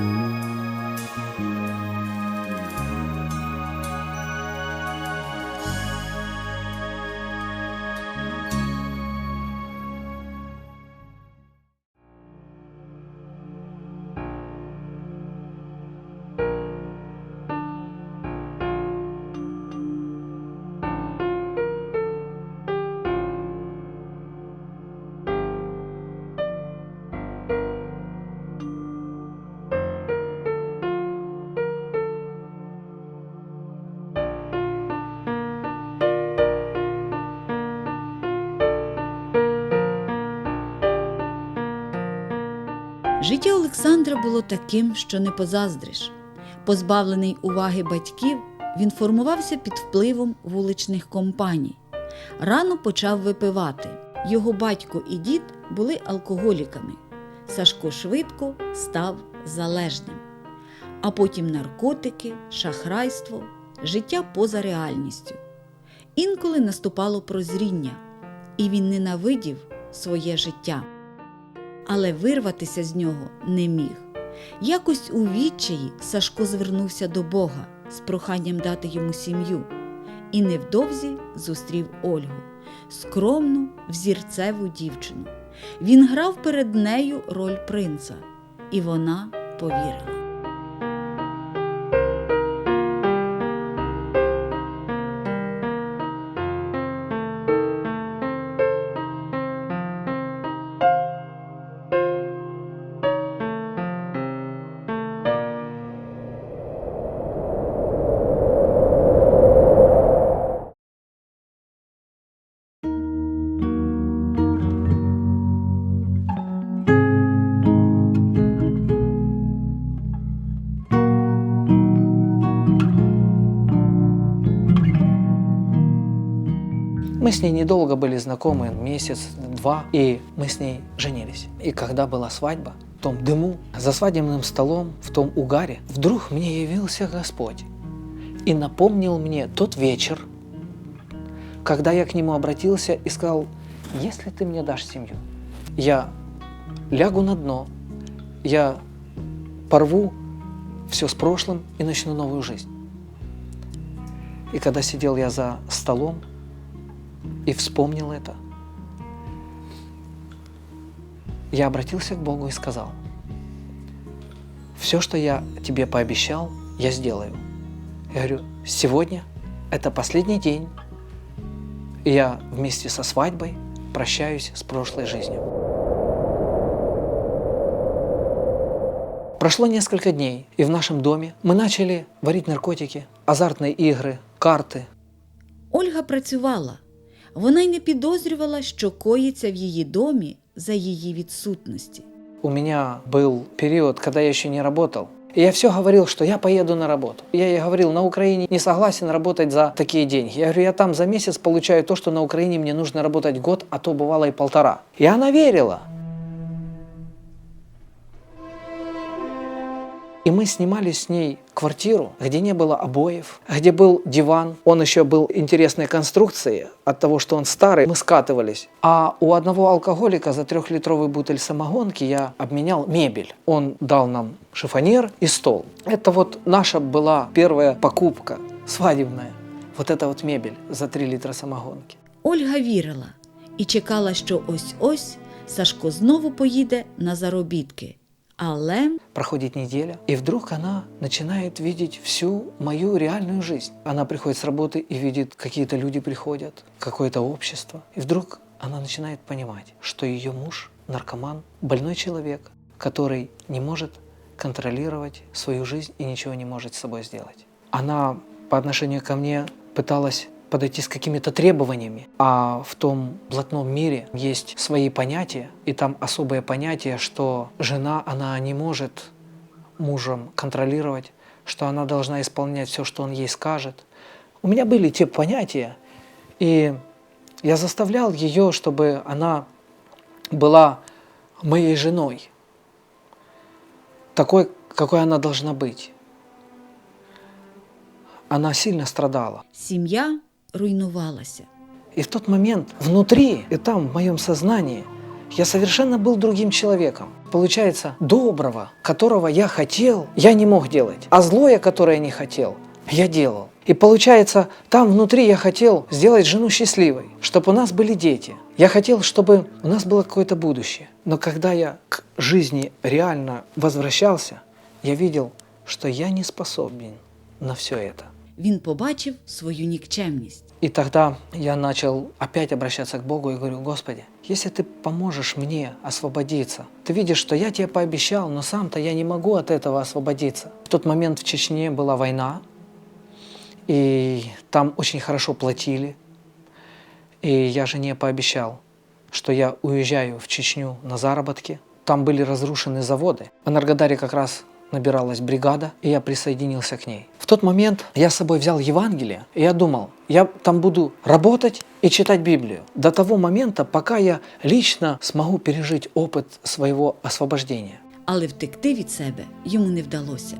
Mm-hmm. Життя Олександра було таким, що не позаздриш. Позбавлений уваги батьків, він формувався під впливом вуличних компаній. Рано почав випивати. Його батько і дід були алкоголіками. Сашко швидко став залежним. А потім наркотики, шахрайство, життя поза реальністю. Інколи наступало прозріння, і він ненавидів своє життя але вирватися з нього не міг. Якось у відчаї Сашко звернувся до Бога з проханням дати йому сім'ю, і невдовзі зустрів Ольгу, скромну, взірцеву дівчину. Він грав перед нею роль принца, і вона повірила. Мы с ней недолго были знакомы, месяц, два, и мы с ней женились. И когда была свадьба, в том дыму, за свадебным столом, в том угаре, вдруг мне явился Господь и напомнил мне тот вечер, когда я к Нему обратился и сказал, если ты мне дашь семью, я лягу на дно, я порву все с прошлым и начну новую жизнь. И когда сидел я за столом, и вспомнил это. Я обратился к Богу и сказал, все, что я тебе пообещал, я сделаю. Я говорю, сегодня это последний день, и я вместе со свадьбой прощаюсь с прошлой жизнью. Прошло несколько дней, и в нашем доме мы начали варить наркотики, азартные игры, карты, Ольга працювала. Вона й не підозрювала, що коїться в її домі за її відсутності. У мене був період, коли я ще не працював. Я все говорил, что я поеду на работу. Я ей говорил, на Украине не согласен работать за такие деньги. Я говорю, я там за месяц получаю то, что на Украине мне нужно работать год, а то бывало и полтора. И она верила. И мы снимали с ней квартиру, где не было обоев, где был диван. Он еще был интересной конструкции. От того, что он старый, мы скатывались. А у одного алкоголика за трехлитровый бутыль самогонки я обменял мебель. Он дал нам шифонер и стол. Это вот наша была первая покупка свадебная. Вот эта вот мебель за 3 литра самогонки. Ольга вірила і чекала, що ось-ось Сашко знову поїде на заробітки. Але Проходит неделя, и вдруг она начинает видеть всю мою реальную жизнь. Она приходит с работы и видит, какие-то люди приходят, какое-то общество. И вдруг она начинает понимать, что ее муж наркоман, больной человек, который не может контролировать свою жизнь и ничего не может с собой сделать. Она по отношению ко мне пыталась подойти с какими-то требованиями, а в том блатном мире есть свои понятия, и там особое понятие, что жена, она не может мужем контролировать, что она должна исполнять все, что он ей скажет. У меня были те понятия, и я заставлял ее, чтобы она была моей женой, такой, какой она должна быть. Она сильно страдала. сім'я руйнувалася. И в тот момент внутри, и там, в моем сознании, Я совершенно был другим человеком. Получается, доброго, которого я хотел, я не мог делать. А злое, которое я не хотел, я делал. И получается, там внутри я хотел сделать жену счастливой, чтобы у нас были дети. Я хотел, чтобы у нас было какое-то будущее. Но когда я к жизни реально возвращался, я видел, что я не способен на все это. Він побачив свою нікчемність. И тогда я начал опять обращаться к Богу и говорю, Господи, если Ты поможешь мне освободиться, Ты видишь, что я тебе пообещал, но сам-то я не могу от этого освободиться. В тот момент в Чечне была война, и там очень хорошо платили. И я жене пообещал, что я уезжаю в Чечню на заработки. Там были разрушены заводы. В Энергодаре как раз набиралась бригада, и я присоединился к ней. В тот момент я с собой взял Евангелие, и я думал, я там буду работать и читать Библию до того момента, пока я лично смогу пережить опыт своего освобождения. Але втекти від себе йому не вдалося.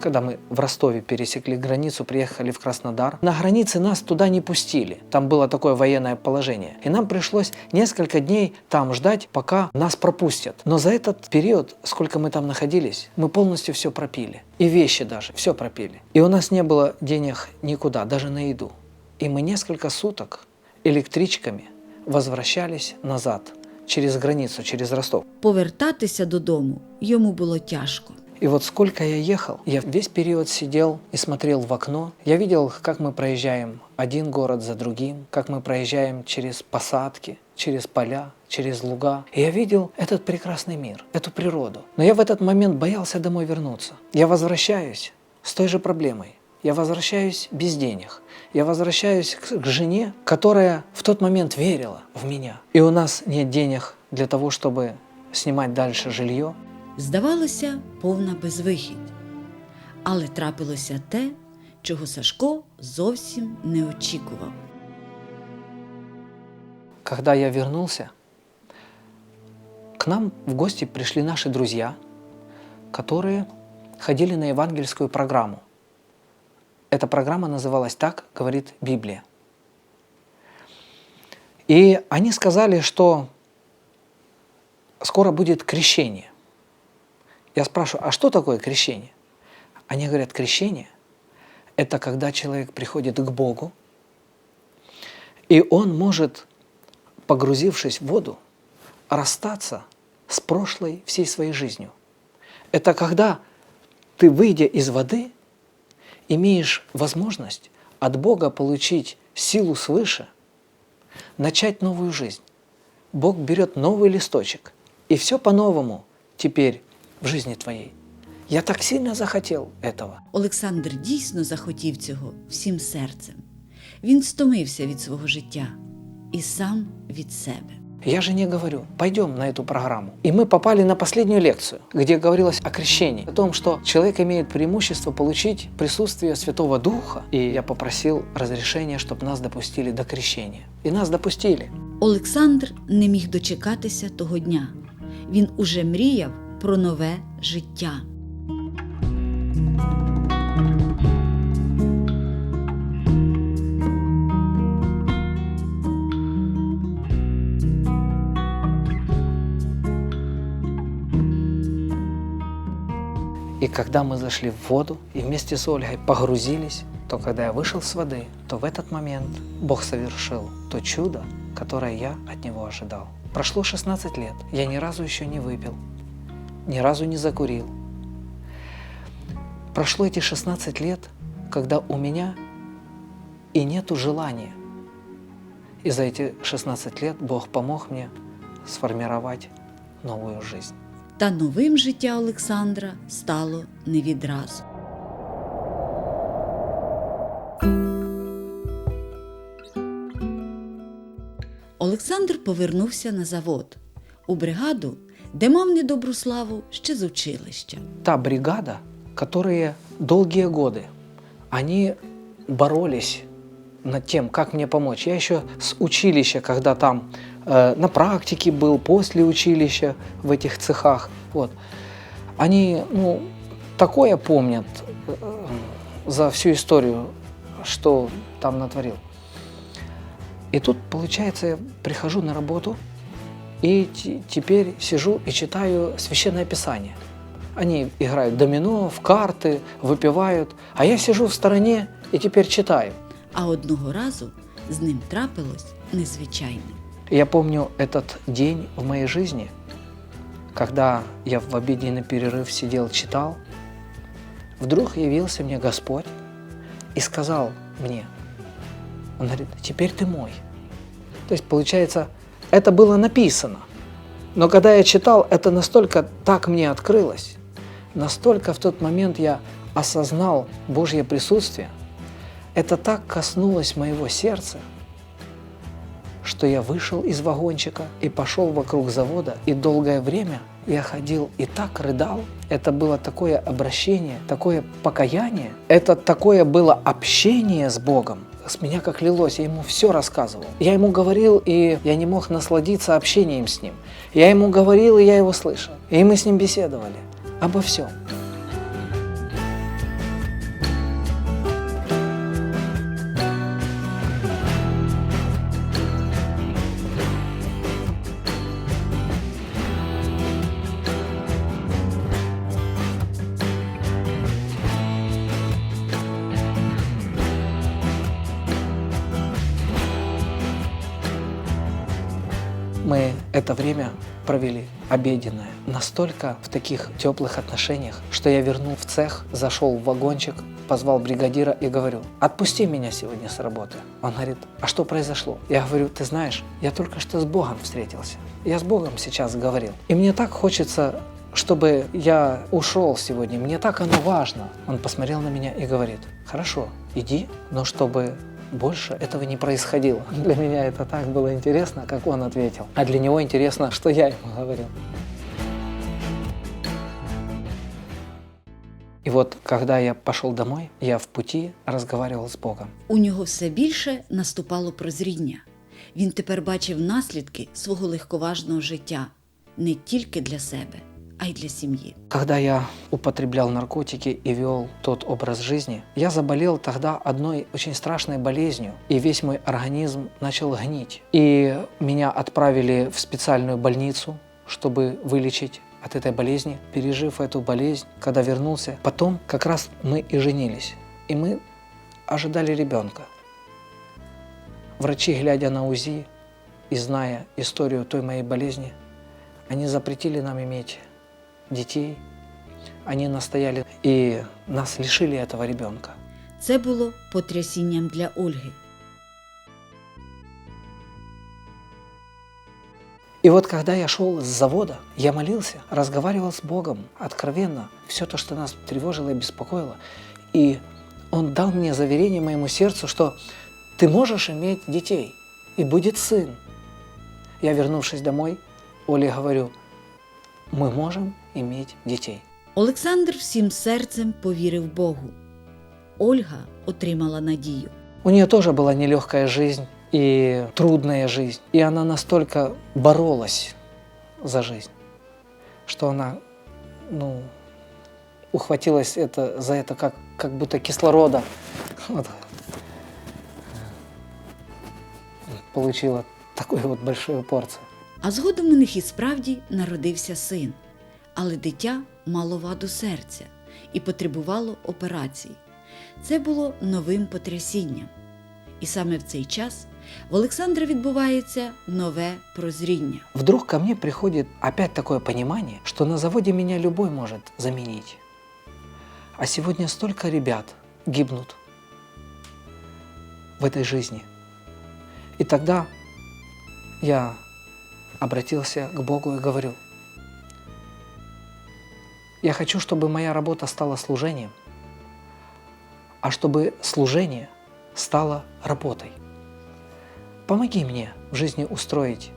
Когда мы в Ростове пересекли границу, приехали в Краснодар, на границе нас туда не пустили. Там было такое военное положение. И нам пришлось несколько дней там ждать, пока нас пропустят. Но за этот период, сколько мы там находились, мы полностью все пропили. И вещи даже, все пропили. И у нас не было денег никуда, даже на еду. И мы несколько суток электричками возвращались назад через границу, через Ростов. Повертатися додому йому було тяжко. И вот сколько я ехал, я весь период сидел и смотрел в окно. Я видел, как мы проезжаем один город за другим, как мы проезжаем через посадки, через поля, через луга. И я видел этот прекрасный мир, эту природу. Но я в этот момент боялся домой вернуться. Я возвращаюсь с той же проблемой. Я возвращаюсь без денег. Я возвращаюсь к жене, которая в тот момент верила в меня. И у нас нет денег для того, чтобы снимать дальше жилье Здавалося, повна безвихідь. Але трапилося те, чого Сашко зовсім не очікував. Когда я вернулся, к нам в гости пришли наши друзья, которые ходили на евангельскую программу. Эта программа называлась «Так говорит Библия». И они сказали, что скоро будет крещение. я спрашиваю, а что такое крещение? Они говорят, крещение – это когда человек приходит к Богу, и он может, погрузившись в воду, расстаться с прошлой всей своей жизнью. Это когда ты, выйдя из воды, имеешь возможность от Бога получить силу свыше, начать новую жизнь. Бог берет новый листочек, и все по-новому теперь в жизни твоей. Я так сильно захотел этого. Олександр дійсно захотів цього всім серцем. Він стомився від свого життя і сам від себе. Я жене говорю, пойдем на эту программу. И мы попали на последнюю лекцию, где говорилось о крещении, о том, что человек имеет преимущество получить присутствие Святого Духа. И я попросил разрешения, чтобы нас допустили до крещения. И нас допустили. Олександр не міг дочекатися того дня. Він уже мріяв Про нове життя. И когда мы зашли в воду и вместе с Ольгой погрузились, то когда я вышел с воды, то в этот момент Бог совершил то чудо, которое я от Него ожидал. Прошло 16 лет, я ни разу еще не выпил, ни разу не закурил. Прошло эти 16 лет, когда у меня и нету желания. И за эти 16 лет Бог помог мне сформировать новую жизнь. Та новим життя Олександра стало не відразу. Олександр повернувся на завод у бригаду, де мав недобру славу ще з училища. та бригада, которые долгие годы, они боролись над тем, как мне помочь. Я еще с училища, когда там э, на практике был, после училища в этих цехах, вот, они, ну, такое помнят, э, за всю историю, что там натворил. И тут, получается, я прихожу на работу и те- теперь сижу и читаю Священное Писание. Они играют домино, в карты, выпивают, а я сижу в стороне и теперь читаю. А одного разу з ним трапилось незвичайне. Я помню этот день в моей жизни, когда я в обеденный перерыв сидел, читал. Вдруг явился мне Господь и сказал мне, Он говорит, теперь ты мой. То есть, получается, это было написано. Но когда я читал, это настолько так мне открылось, настолько в тот момент я осознал Божье присутствие, это так коснулось моего сердца, что я вышел из вагончика и пошел вокруг завода, и долгое время я ходил и так рыдал. Это было такое обращение, такое покаяние, это такое было общение с Богом. С меня как лилось, я ему все рассказывал. Я ему говорил, и я не мог насладиться общением с ним. Я ему говорил, и я его слышал. И мы с ним беседовали обо всем. Это время провели обеденное настолько в таких теплых отношениях, что я вернул в цех, зашел в вагончик, позвал бригадира и говорю, отпусти меня сегодня с работы. Он говорит, а что произошло? Я говорю, ты знаешь, я только что с Богом встретился. Я с Богом сейчас говорил. И мне так хочется чтобы я ушел сегодня, мне так оно важно. Он посмотрел на меня и говорит, хорошо, иди, но чтобы больше этого не происходило. Для меня это так было интересно, как он ответил. А для него интересно, что я ему говорил. И вот, когда я пошел домой, я в пути разговаривал с Богом. У нього все більше наступало прозріння. Він тепер бачив наслідки свого легковажного життя не тільки для себе, а й для сім'ї. Когда я употреблял наркотики и вел тот образ жизни, я заболел тогда одной очень страшной болезнью, и весь мой организм начал гнить. И меня отправили в специальную больницу, чтобы вылечить от этой болезни. Пережив эту болезнь, когда вернулся, потом как раз мы и женились. И мы ожидали ребенка. Врачи, глядя на УЗИ и зная историю той моей болезни, они запретили нам иметь детей. Они настояли и нас лишили этого ребенка. Це було потрясінням для Ольги. И вот когда я шел с завода, я молился, разговаривал с Богом откровенно, все то, что нас тревожило и беспокоило. И Он дал мне заверение моему сердцу, что ты можешь иметь детей, и будет сын. Я, вернувшись домой, Оле говорю, мы можем иметь детей. Олександр всім серцем повірив Богу. Ольга отримала надію. У нее тоже была нелегкая жизнь и трудная жизнь. И она настолько боролась за жизнь, что она, ну, ухватилась это, за это как, как будто кислорода. Вот. Получила такую вот большую порцию. А згодом у них і справді народився син, але дитя мало ваду серця і потребувало операції. Це було новим потрясінням. І саме в цей час в Олександра відбувається нове прозріння. Вдруг ко мне приходит опять такое понимание, что на заводе меня любой может заменить. А сегодня столько ребят гибнут в этой жизни. И тогда я обратился к Богу и говорю, я хочу, чтобы моя работа стала служением, а чтобы служение стало работой. Помоги мне в жизни устроить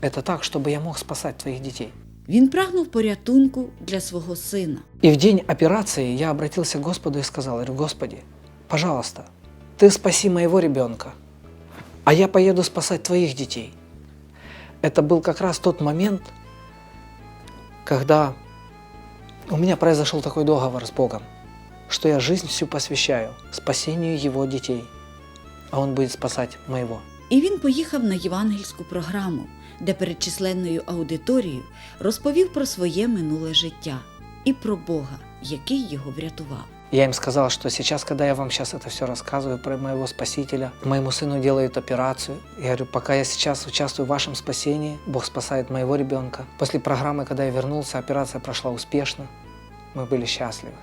это так, чтобы я мог спасать твоих детей. Він прагнув порятунку для свого сина. И в день операции я обратился к Господу и сказал, говорю, Господи, пожалуйста, Ты спаси моего ребенка, а я поеду спасать твоих детей. Это был как раз тот момент, когда у меня произошел такой договор с Богом. что я жизнь всю посвящаю спасению его детей, а он будет спасать моего. І він поїхав на євангельську програму, де перед численною аудиторією розповів про своє минуле життя і про Бога, який його врятував. Я им сказал, что сейчас, когда я вам сейчас это все рассказываю про моего спасителя, моему сыну делают операцию. Я говорю, пока я сейчас участвую в вашем спасении, Бог спасает моего ребенка. После программы, когда я вернулся, операция прошла успешно. Мы были счастливы.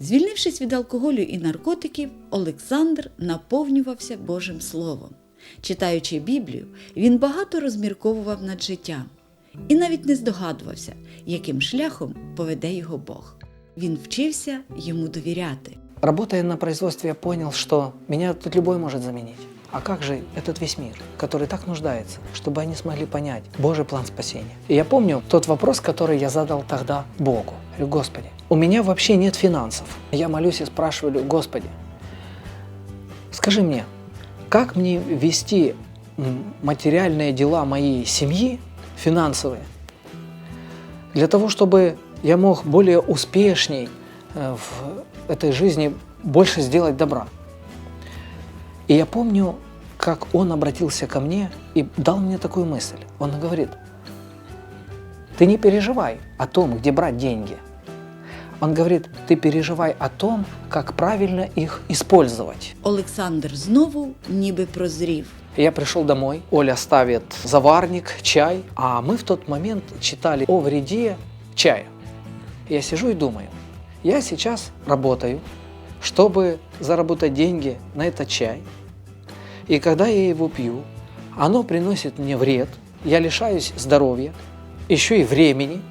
Звільнившись від алкоголю і наркотиків, Олександр наповнювався Божим Словом. Читаючи Біблію, він багато розмірковував над життям і навіть не здогадувався, яким шляхом поведе його Бог. Він вчився йому довіряти. Работая на производстве, я понял, что меня тут любой может заменить. А как же этот весь мир, который так нуждается, чтобы они смогли понять Божий план спасения? И я помню тот вопрос, который я задал тогда Богу. Говорю, Господи, у меня вообще нет финансов. Я молюсь и спрашиваю, Господи, скажи мне, как мне вести м, материальные дела моей семьи, финансовые, для того, чтобы я мог более успешней э, в этой жизни больше сделать добра. И я помню, как он обратился ко мне и дал мне такую мысль. Он говорит, ты не переживай о том, где брать деньги. Он говорит, ты переживай о том, как правильно их использовать. Олександр знову ніби прозрів. Я пришел домой, Оля ставит заварник, чай, а мы в тот момент читали о вреде чая. Я сижу и думаю, я сейчас работаю, чтобы заработать деньги на этот чай. И когда я его пью, оно приносит мне вред, я лишаюсь здоровья, еще и времени,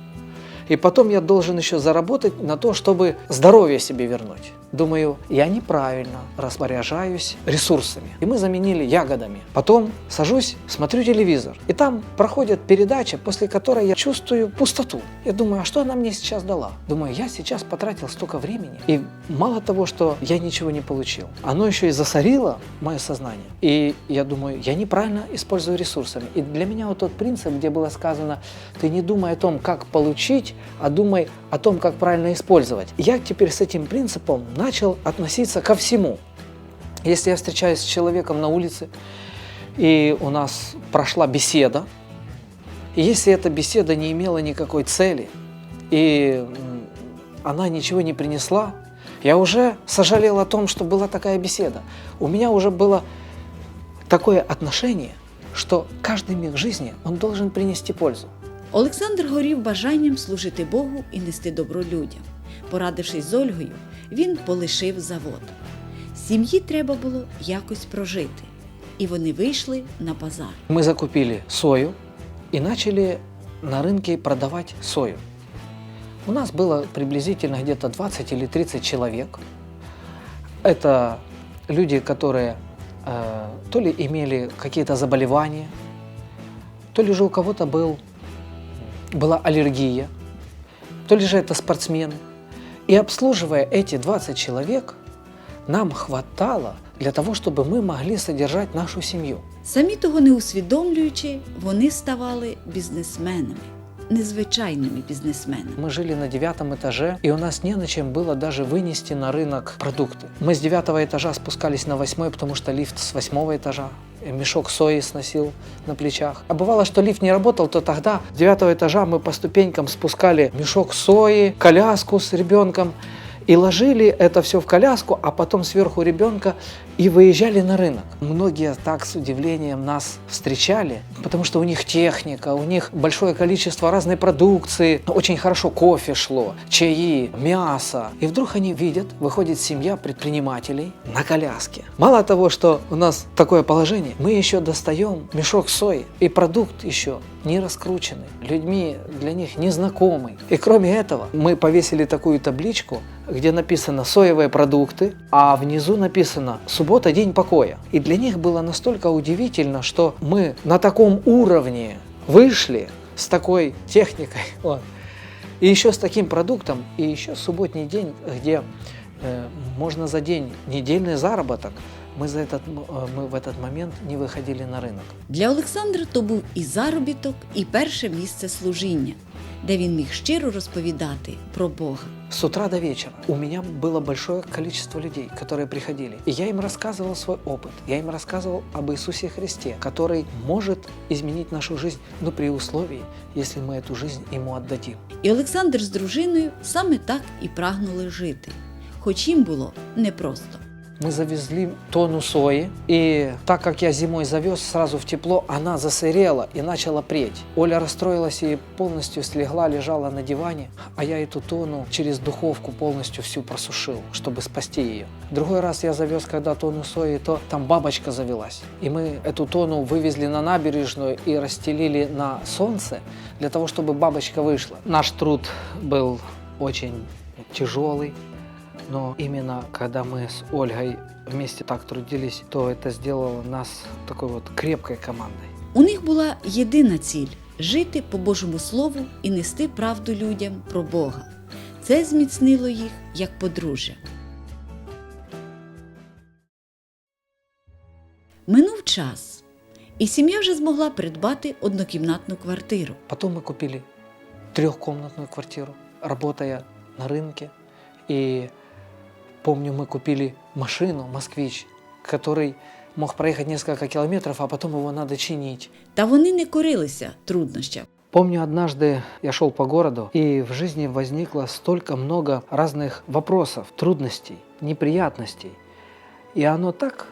и потом я должен еще заработать на то, чтобы здоровье себе вернуть. Думаю, я неправильно распоряжаюсь ресурсами. И мы заменили ягодами. Потом сажусь, смотрю телевизор. И там проходит передача, после которой я чувствую пустоту. Я думаю, а что она мне сейчас дала? Думаю, я сейчас потратил столько времени. И мало того, что я ничего не получил, оно еще и засорило мое сознание. И я думаю, я неправильно использую ресурсами. И для меня вот тот принцип, где было сказано, ты не думай о том, как получить, а думай о том, как правильно использовать. Я теперь с этим принципом начал относиться ко всему. Если я встречаюсь с человеком на улице, и у нас прошла беседа, и если эта беседа не имела никакой цели, и она ничего не принесла, я уже сожалел о том, что была такая беседа. У меня уже было такое отношение, что каждый миг жизни, он должен принести пользу. Олександр горів бажанням служити Богу і нести добро людям. Порадившись з Ольгою, він полишив завод. Сім'ї треба було якось прожити, і вони вийшли на базар. Мы закупили сою и начали на рынке продавать сою. У нас было приблизительно где-то 20 или 30 человек. Это люди, которые э, то ли имели какие-то заболевания, то ли же у кого-то был, была аллергия, то ли же это спортсмены. И обслуживая эти 20 человек, нам хватало для того, чтобы мы могли содержать нашу семью. Самі того не усвідомлюючи, вони ставали бізнесменами, незвичайними бізнесменами. Мы жили на девятом этаже, и у нас не на чем было даже вынести на рынок продукты. Мы с девятого этажа спускались на восьмой, потому что лифт с восьмого этажа. И Мешок сои сносил на плечах. А бывало, что лифт не работал, то тогда с девятого этажа мы по ступенькам спускали мешок сои, коляску с ребенком И ложили это все в коляску, а потом сверху ребенка и выезжали на рынок. Многие так с удивлением нас встречали, потому что у них техника, у них большое количество разной продукции, очень хорошо кофе шло, чаи, мясо. И вдруг они видят, выходит семья предпринимателей на коляске. Мало того, что у нас такое положение, мы еще достаем мешок сои, и продукт еще не раскрученный, людьми для них незнакомый. И кроме этого, мы повесили такую табличку, где написано «соевые продукты», а внизу написано «суббота – день покоя». И для них было настолько удивительно, что мы на таком уровне вышли с такой техникой, вот, и еще с таким продуктом, и еще субботний день, где э, можно за день недельный заработок, мы, за этот, м- э, мы в этот момент не выходили на рынок. Для Олександра то був і заробіток, і перше місце служіння. де він міг щиро розповідати про Бога. С утра до вечера у меня было большое количество людей, которые приходили. И я им рассказывал свой опыт. Я им рассказывал об Иисусе Христе, который может изменить нашу жизнь, но при условии, если мы эту жизнь Ему отдадим. І Олександр з дружиною саме так і прагнули жити, хоч їм було непросто. Мы завезли тонну сои, и так как я зимой завез сразу в тепло, она засырела и начала преть. Оля расстроилась и полностью слегла, лежала на диване, а я эту тонну через духовку полностью всю просушил, чтобы спасти ее. Другой раз я завез, когда тонну сои, то там бабочка завелась. И мы эту тонну вывезли на набережную и расстелили на солнце для того, чтобы бабочка вышла. Наш труд был очень тяжелый, но именно когда мы с Ольгой вместе так трудились, то это сделало нас такой вот крепкой командой. У них була єдина ціль жити по Божому Слову і нести правду людям про Бога. Це зміцнило їх як подружжя. Минув час, і сім'я вже змогла придбати однокімнатну квартиру. Потом мы купили трехкомнатную квартиру, работая на рынке. И помню, мы купили машину «Москвич», который мог проехать несколько километров, а потом его надо чинить. Та вони не корилися труднощам. Помню, однажды я шел по городу, и в жизни возникло столько много разных вопросов, трудностей, неприятностей. И оно так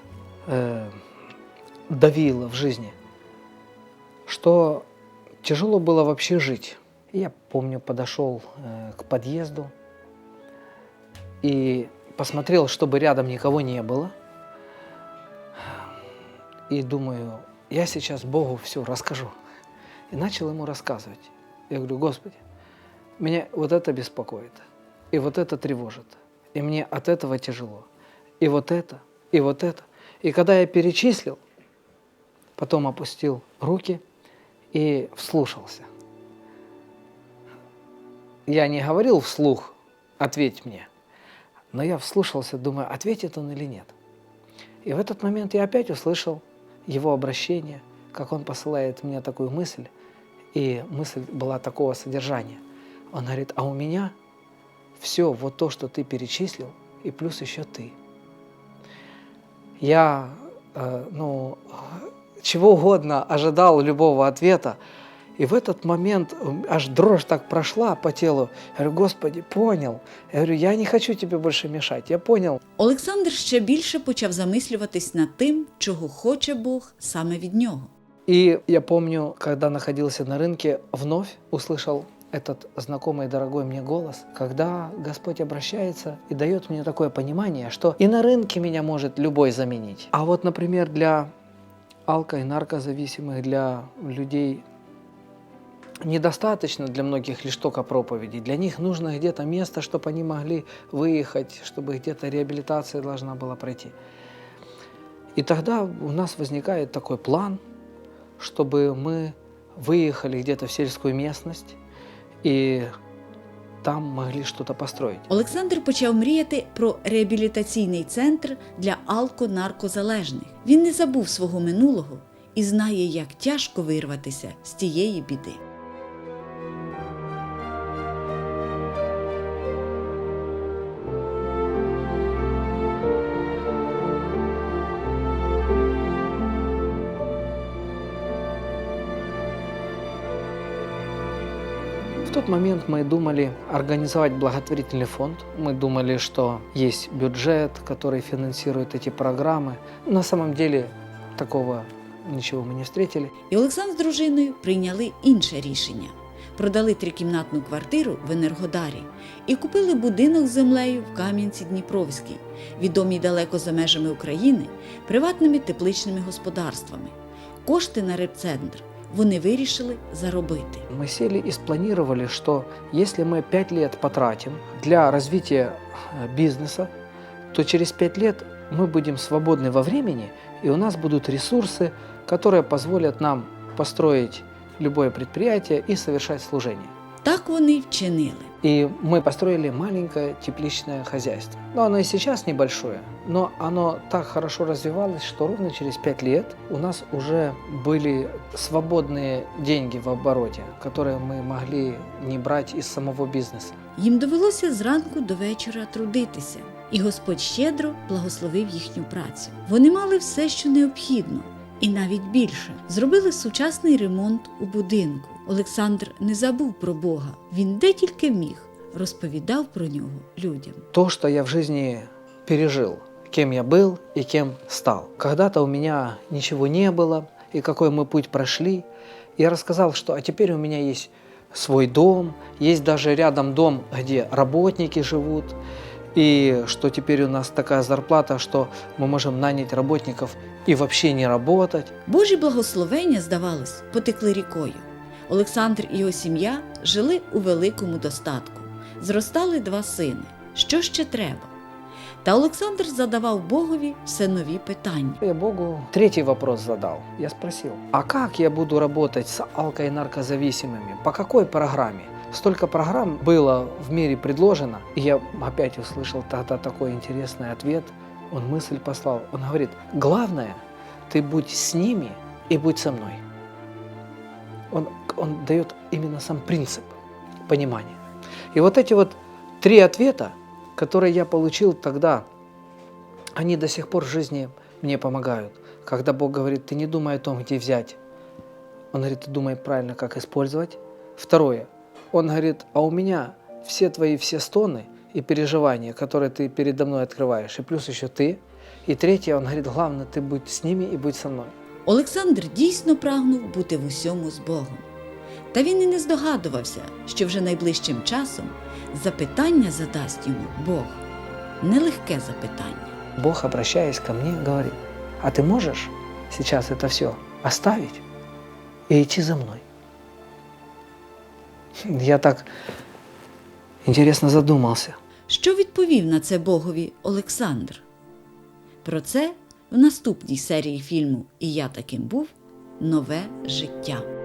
э, давило в жизни, что тяжело было вообще жить. И я помню, подошел э, к подъезду и посмотрел, чтобы рядом никого не было. И думаю, я сейчас Богу все расскажу. И начал ему рассказывать. Я говорю, Господи, меня вот это беспокоит, и вот это тревожит, и мне от этого тяжело, и вот это, и вот это. И когда я перечислил, потом опустил руки и вслушался. Я не говорил вслух, ответь мне, но я вслушался, думаю, ответит он или нет. И в этот момент я опять услышал его обращение, как он посылает мне такую мысль, и мысль была такого содержания. Он говорит, а у меня все вот то, что ты перечислил, и плюс еще ты. Я, э, ну, чего угодно ожидал любого ответа, и в этот момент м, аж дрожь так прошла по телу. Я говорю, Господи, понял. Я говорю, я не хочу тебе больше мешать. Я понял. Олександр ще більше почав замислюватись над тим, чого хоче Бог саме від нього. И я помню, когда находился на рынке, вновь услышал этот знакомый дорогой мне голос, когда Господь обращается и дает мне такое понимание, что и на рынке меня может любой заменить. А вот, например, для алко- и наркозависимых, для людей недостаточно для многих лишь только проповеди. Для них нужно где-то место, чтобы они могли выехать, чтобы где-то реабилитация должна была пройти. И тогда у нас возникает такой план, чтобы мы выехали где-то в сельскую местность и там могли что-то построить. Олександр почав мріяти про реабілітаційний центр для алко-наркозалежних. Він не забув свого минулого і знає, як тяжко вирватися з тієї біди. момент мы думали организовать благотворительный фонд. Мы думали, что есть бюджет, который финансирует эти программы. На самом деле такого ничего мы не встретили. І Олександр з дружиною прийняли інше рішення. Продали трикімнатну квартиру в Енергодарі і купили будинок з землею в Кам'янці Дніпровській, відомій далеко за межами України приватними тепличними господарствами. Кошти на репцентр вони вирішили заробити. Мы сели и спланировали, что если мы пять лет потратим для развития э, бизнеса, то через пять лет мы будем свободны во времени, и у нас будут ресурсы, которые позволят нам построить любое предприятие и совершать служение. Так вони й вчинили. И мы построили маленькое тепличное хозяйство. Но оно и сейчас небольшое, но оно так хорошо развивалось, что ровно через пять лет у нас уже были свободные деньги в обороте, которые мы могли не брать из самого бизнеса. Їм довелося зранку до вечора трудитися, і Господь щедро благословив їхню працю. Вони мали все, що необхідно, і навіть більше. Зробили сучасний ремонт у будинку. Олександр не забув про Бога. Він де тільки міг, розповідав про нього людям. То, что я в жизни пережил, кем я был и кем стал. Когда-то у меня ничего не было, и какой мы путь прошли. Я рассказал, что а теперь у меня есть свой дом, есть даже рядом дом, где работники живут, и что теперь у нас такая зарплата, что мы можем нанять работников и вообще не работать. Божі благословення, здавалось, потекли рікою. Олександр і його сім'я жили у великому достатку. Зростали два сини. Що ще треба? Та Олександр задавав Богові все нові питання. Я Богу третий вопрос задал. Я спросил, а как я буду работать с алко- и наркозависимыми? По какой программе? Столько программ было в мире предложено, и я опять услышал тогда такой интересный ответ. Он мысль послал. Он говорит, главное, ты будь с ними и будь со мной. Он, он дает именно сам принцип понимания. И вот эти вот три ответа, которые я получил тогда, они до сих пор в жизни мне помогают. Когда Бог говорит, ты не думай о том, где взять. Он говорит, ты думай правильно, как использовать. Второе, Он говорит, а у меня все твои все стоны и переживания, которые ты передо мной открываешь, и плюс еще ты. И третье, Он говорит, главное, ты будь с ними и будь со мной. Олександр дійсно прагнув бути в усьому з Богом. Та він і не здогадувався, що вже найближчим часом запитання задасть йому Бог. Нелегке запитання. Бог, обращаясь ко мне, говорит, а ты можешь сейчас это все оставить и идти за мной? Я так интересно задумался. Що відповів на це Богові Олександр? Про це в наступній серії фільму І я таким був нове життя.